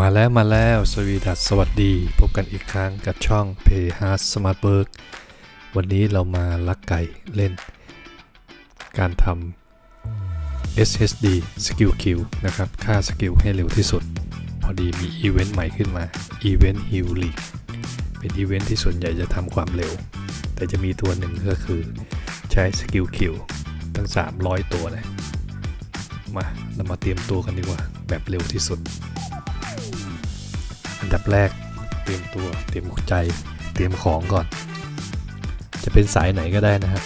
มาแล้วมาแล้วสวีดัสสวัสดีพบกันอีกครั้งกับช่องาร์ดสมาร์ทเบิร์กวันนี้เรามาลักไก่เล่นการทำ SSD Skill Q นะครับ ค่าสกิลให้เร็วที่สุด พอดีมีอีเวนต์ใหม่ขึ้นมาอีเวนต์ฮิวลีเป็นอีเวนต์ที่ส่วนใหญ่จะทำความเร็ว แต่จะมีตัวหนึ่งก็คือใช้สกิลคิวตั้ง 300 ตัวเลยมาเรามาเตรียมตัวกันดีกว่าแบบเร็วที่สุดันดับแรกเตรียมตัวเตรียมใจเตรียมของก่อน จะเป็นสายไหนก็ได้นะครับ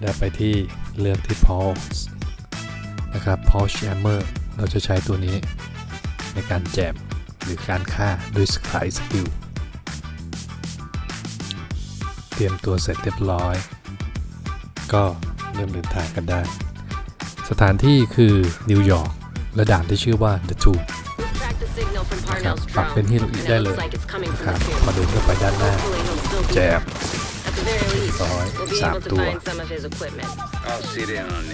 ได้ไปที่เลือกที่ Pulse นะครับ Pulse Hammer เราจะใช้ตัวนี้ในการแจมหรือการฆ่าด้วยสายสกิล เตรียมตัวเสร็จเรียบร้อย ก็เริ่มเดินทางกันได้ สถานที่คือนิวยอร์กและด่านที่ชื่อว่า The Tube ครับปรับเป็นฮิโรอีได้เลยนะครับมาดูเข้าไปด้านหน้า แจกร้อยสามตัว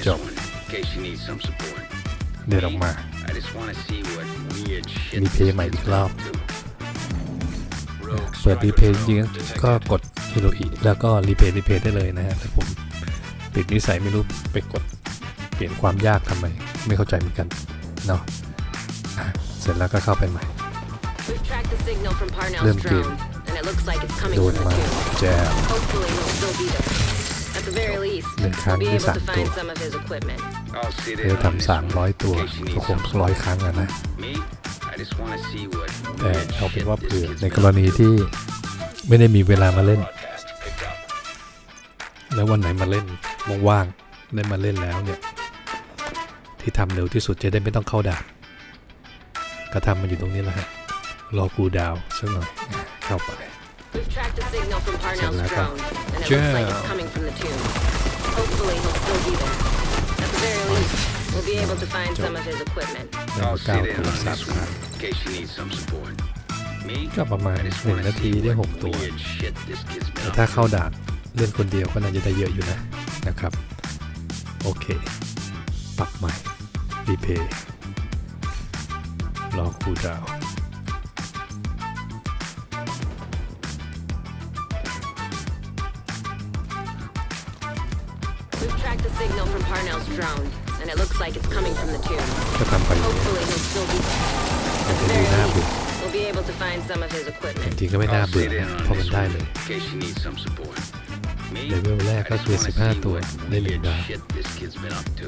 จบ เดินออกมามีเพย์ใหม่อีกรอบเปิดรีเพย์จริงก็กดฮิโรอิแล้วก็รีเพย์รีเพย์ได้เลยนะฮะแต่ผมปิดนิสัยไม่รู้ไปกด เปลี่ยนความยากทำไม ไม่เข้าใจเหมือนกันเนาะเสร็จแล้วก็เข้าไปใหม่เริ่มกินโดนมาแจมหนึ่งครั้งที่สามตัวเธอทำสามร้อยตัวก็คงร้อยครั้งอะนะแต่เอาเป็นว่าเผื่อในกรณีที่ ไม่ได้มีเวลามาเล่น แล้ววันไหนมาเล่นว่างๆได้มาเล่นแล้วเนี่ย ที่ทำเร็วที่สุดจะได้ไม่ต้องเข้าด่านก็ทำมันอยู่ตรงนี้แล้วฮะรอกูดาวสักหน่อยเข้าไปเสร็จแล้วครับเจ้าจบก้าวโทรศัพท์ครับก็ประมาณหนึ่งนาทีได้หกตัวแต่ถ้าเข้าด่านเล่นคนเดียวก็น่าจะได้เยอะอยู่นะนะครับ โอเคปรับใหม่รีเพย์รอคูดาว tracked the signal from Parnell's drone, and it looks like it's coming from the tube. ก็ทำไป Hopefully he'll still be there. มัน At จะ the ดู very น่าเบื่อ least, we'll be able to find some of his แต่จ equipment. ริงก็ไม่น่า I'll เบื่อ sit in นะเพ on ราะมัน this ได้ one เลย in case you need some support. Me, เลเวลแรก I ก็ just คือ wanna see 15ตัว what ได้หนึ่ง weird ดาว shit this kid's been up to.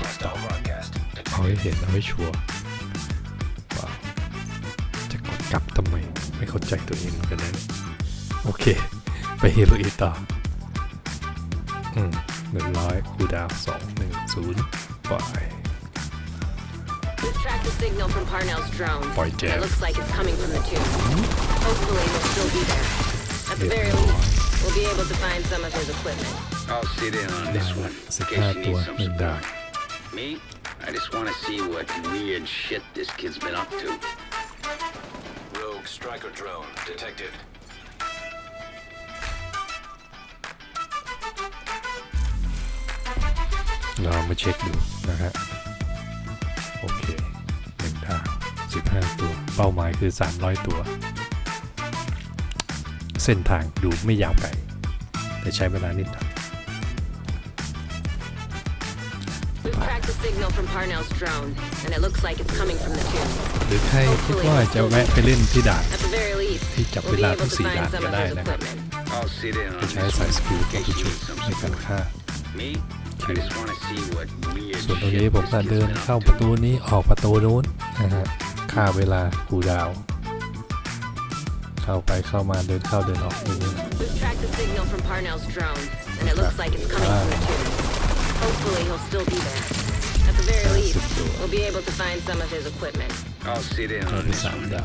Hostile broadcast. เอาให้เห็นเอาให้ชัวร์ว้าวจะกดกลับทำไมไม่เข้าใจตัวเองเหมือนกันนะโอเคไปเฮโรอีนต่อ嗯，那个 Live Without Sound 那个 Zone by。We've tracked the signal from Parnell's drone. It looks like it's coming from the hmm? Hopefully we'll still be there. At the very least, we'll be able to find some of his equipment. I'll sit in on this one. In case you need some support. Me? I just want to see what weird shit this kid's been up to. Rogue striker drone detected. เรามาเช็คดูนะฮะโอเคหนึ่งดาวสิบห้าตัวเป้าหมายคือ 300 ตัว เส้นทางดูไม่ยาวไกลแต่ใช้เวลานิดหน่อย signal from Parnell's drone, and it looks like it's coming from the t b หรือใครคิดว่าจะแวะไปเล่นที่ด่าน ที่จับเวลาทั้งสี่ด่านก็ได้นะครับจะใช้สายสกิลกับจูชุดในการฆ่าส่วนตรงนี้ผมก็เดินเข้าประตูนี้ออกประตูนู้นนะฮะค่าเวลาคูดาว เข้าไปเข้ามาเดินเข้าเดินออกอย่างนี้สามดาว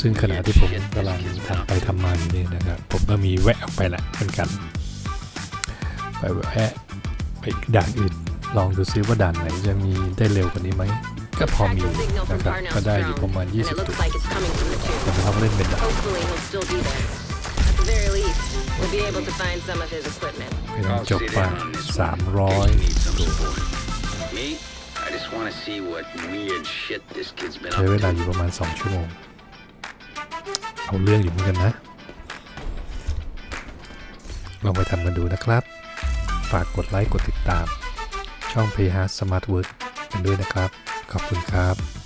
ซึ่งขณะที่ผมกำลังทำไปทำมาอยนี่นะครับผมก็มีแวะออกไปแหละเป็นกัน ไปแวะไปด่านอื่นลองดูซิว่าด่านไหนจะมีได้เร็วกว่านี้ไหม ก็พอมีนะครับก็ได้อยู่ประมาณ 20ตัวแต่เขาเล่นเป็นด่านไปจบไป300ตัวใช้เวลาอยู่ประมาณ 2 ชั่วโมง เอาเรื่องอยู่เหมือนกันนะลองไปทำกันดูนะครับ ฝากกดไลค์กดติดตามช่อง p h Smart Work กันด้วยนะครับ ขอบคุณครับ